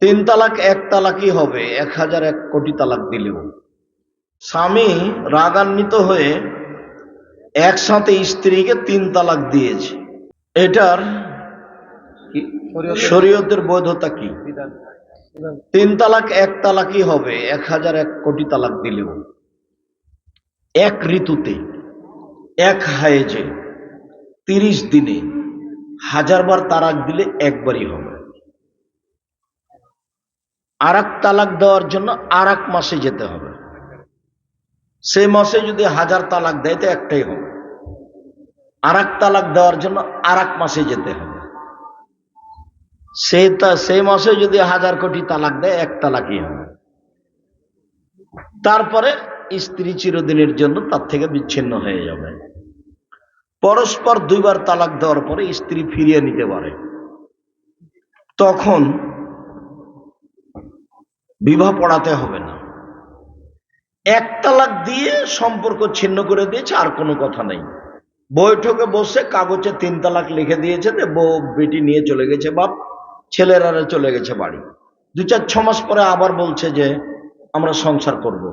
তিন তালাক এক তালাকই হবে। এক হাজার এক কোটি তালাক দিলেও। স্বামী রাগান্বিত হয়ে একসাথে স্ত্রীকে তিন তালাক দিয়েছে। এটার শরীয়তের বৈধতা কি? তিন তালাক এক তালাকই হবে। এক হাজার এক কোটি তালাক দিলেও। এক ঋতুতে এক হায়েজে তিরিশ দিনে হাজারবার তালাক দিলে একবারই হবে। আর তালাক দেওয়ার জন্য আর মাসে যেতে হবে। সেই মাসে যদি হাজার তালাক দেয়, তো একটাই হবে। আর তালাক দেওয়ার জন্য আর মাসে যেতে হবে। সেই সেই মাসে যদি হাজার কোটি তালাক দেয়, এক তালাকই হবে। তারপরে স্ত্রী চিরদিনের জন্য তার থেকে বিচ্ছিন্ন হয়ে যাবে। পরস্পর দুইবার তালাক দেওয়ার পরে স্ত্রী ফিরিয়ে নিতে পারে। তখন বিবাহ পড়াতে হবে না। এক তালাক দিয়ে সম্পর্ক ছিন্ন করে দিয়েছে, আর কোনো কথা নেই। বৈঠকে বসে কাগজে তিন তালাক লিখে দিয়েছে বউ বেটি নিয়ে চলে গেছে বাপ, ছেলেরা চলে গেছে বাড়ি। দু চার ছ মাস পরে আবার বলছে যে, আমরা সংসার করব।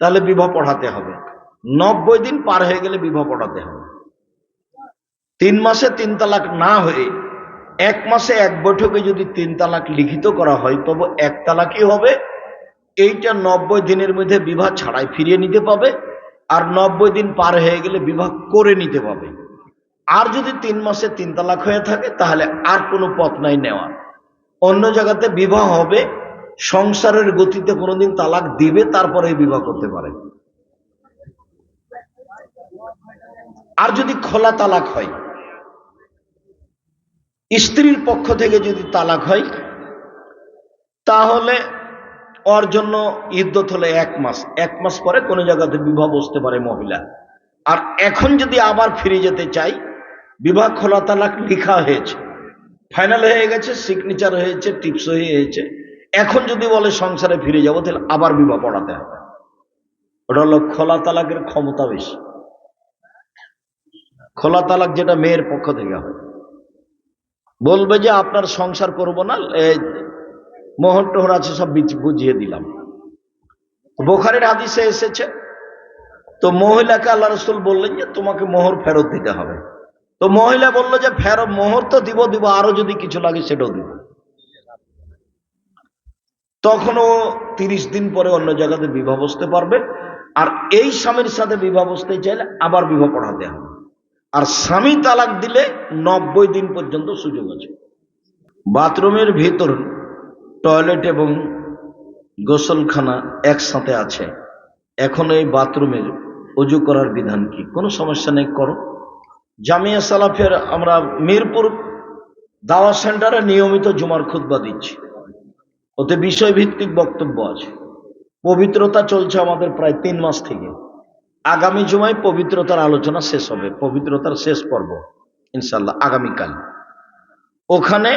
তাহলে বিবাহ পড়াতে হবে। নব্বই দিন পার হয়ে গেলে বিবাহ পড়াতে হবে। তিন মাসে তিন তালাক না হয়ে এক মাসে এক বৈঠকে যদি তিন তালাক লিখিত করা হয়, তবে এক তালাকই হবে। এইটা নব্বই দিনের মধ্যে বিবাহ ছাড়াই ফিরিয়ে নিতে পাবে, আর নব্বই দিন পার হয়ে গেলে বিবাহ করে নিতে পাবে। আর যদি তিন মাসে তিন তালাক হয়ে থাকে, তাহলে আর কোনো পথ নাই নেওয়া অন্য জায়গাতে বিবাহ হবে, সংসারের গতিতে কোনোদিন তালাক দিবে তারপরে বিবাহ করতে পারে। আর যদি খোলা তালাক হয় স্ত্রীর পক্ষ থেকে যদি তালাক হয়, তাহলে ওর জন্য ইদ্যত হলে এক মাস। এক মাস পরে কোনো জায়গাতে বিবাহ বসতে পারে মহিলা। আর এখন যদি আবার ফিরে যেতে চাই, বিবাহ খোলা তালাক লিখা হয়েছে। ফাইনাল হয়ে গেছে সিগনেচার হয়েছে টিপস হয়েছে। এখন যদি বলে সংসারে ফিরে যাব, তাহলে আবার বিবাহ পড়াতে হবে। ওটা হলো খোলা তালাকের ক্ষমতা বেশি। খোলা তালাক যেটা মেয়ের পক্ষ থেকে হয়। বলবে যে আপনার সংসার করব না মোহর টোহর আছে, সব বুঝিয়ে দিলাম। বোখারের হাদিসে এসেছে, তো মহিলাকে আল্লাহ রসুল বললেন যে তোমাকে মোহর ফেরত দিতে হবে। তো মহিলা বলল যে ফেরত, মোহর তো দিব দিব, আরও যদি কিছু লাগে সেটাও দিব। তখন ও তিরিশ দিন পরে অন্য জায়গাতে বিবাহ বসতে পারবে, আর এই স্বামীর সাথে বিবাহ বসতে চাইলে আবার বিবাহ পড়াতে হবে। আর স্বামী তালাক দিলে নব্বই দিন পর্যন্ত সুযোগ আছে। বাথরুমের ভেতর টয়লেট এবং গোসলখানা একসাথে আছে। এখন এই বাথরুমের অজু করার বিধান কি? কোনো সমস্যা নেই, করো। জামিয়া সালাফের আমরা মিরপুর দাওয়া সেন্টারে নিয়মিত জুমার খুতবা দিচ্ছি। ওতে বিষয়ভিত্তিক বক্তব্য আছে। পবিত্রতা চলছে আমাদের প্রায় তিন মাস থেকে। আগামী জুমায় পবিত্রতার আলোচনা শেষ হবে। পবিত্রতার শেষ পর্ব ইনশাল্লাহ আগামীকাল। ওখানে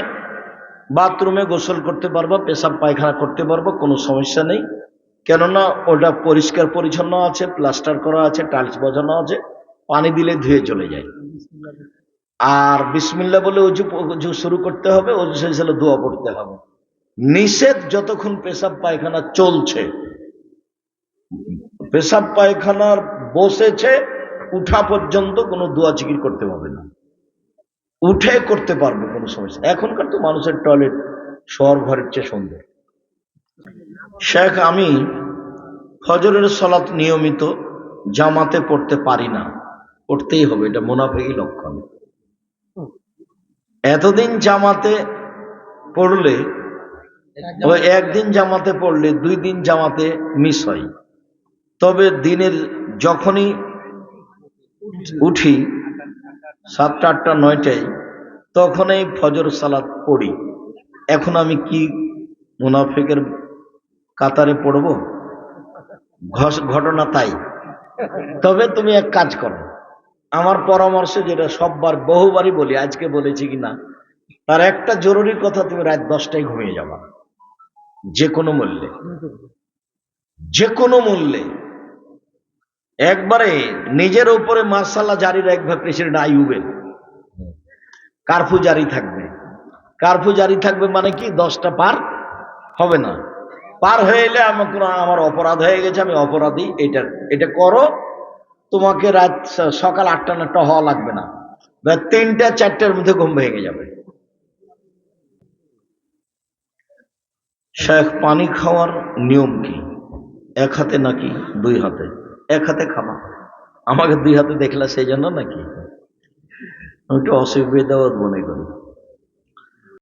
বাথরুমে গোসল করতে পারব, পেশাব পায়খানা করতে পারব, কোনো সমস্যা নেই। কেননা ওটা পরিষ্কার পরিচ্ছন্ন আছে, প্লাস্টার করা আছে, টাইলস বসানো আছে, পানি দিলে ধুয়ে চলে যায়। আর বিসমিল্লা বলে উজু উজু শুরু করতে হবে, উজু শেষ হলে দোয়া পড়তে হবে। নিষেধ যতক্ষণ পেশাব পায়খানা চলছে। পেশাব পায়খানার বসেছে, উঠা পর্যন্ত কোনো দোয়া জিকির করতে পারবে না। উঠে করতে পারবে কোনো সমস্যা এখনকার তো মানুষের টয়লেট, শহর ঘরের চেয়ে সুন্দর। শেখ, আমি ফজরের সলাত নিয়মিত জামাতে পড়তে পারি না। পড়তেই হবে, এটা মুনাফেকি লক্ষণ। এতদিন জামাতে পড়লে একদিন জামাতে পড়লে দুই দিন জামাতে মিস হয়। তবে দিনের যখনই উঠি সাতটা, আটটা, নয়টায় তখন এই ফজর সালাত পড়ি। এখন আমি কি মুনাফিকের কাতারে পড়ব? ঘটনা তাই। তবে তুমি এক কাজ করো। আমার পরামর্শ যেটা সববার, বহুবারই বলি, আজকে বলেছি কি না তার একটা জরুরি কথা, তুমি রাত দশটায় ঘুমিয়ে যাবা। যে কোনো মূল্যে। যে কোনো মূল্যে। একবারে নিজের উপরে মার্শাল্লাহ জারি রাখবে প্রেসিডেন্ট আইউবের কারফু জারি থাকবে। কারফু জারি থাকবে মানে কি? দশটা পার হবে না। পার হয়ে এলে আমার আমার অপরাধ হয়ে গেছে, আমি অপরাধী, এটা এটা করো। তোমাকে রাত সকাল আটটা নাটটা হওয়া লাগবে না। তিনটা, চারটার মধ্যে ঘুম ভেঙে যাবে। শেখ পানি খাওয়ার নিয়ম কি? এক হাতে নাকি দুই হাতে? এক হাতে খাবা আমাকে দুই হাতে দেখলা সেই জন্য নাকি? আমি একটু অসুবিধা মনে করি।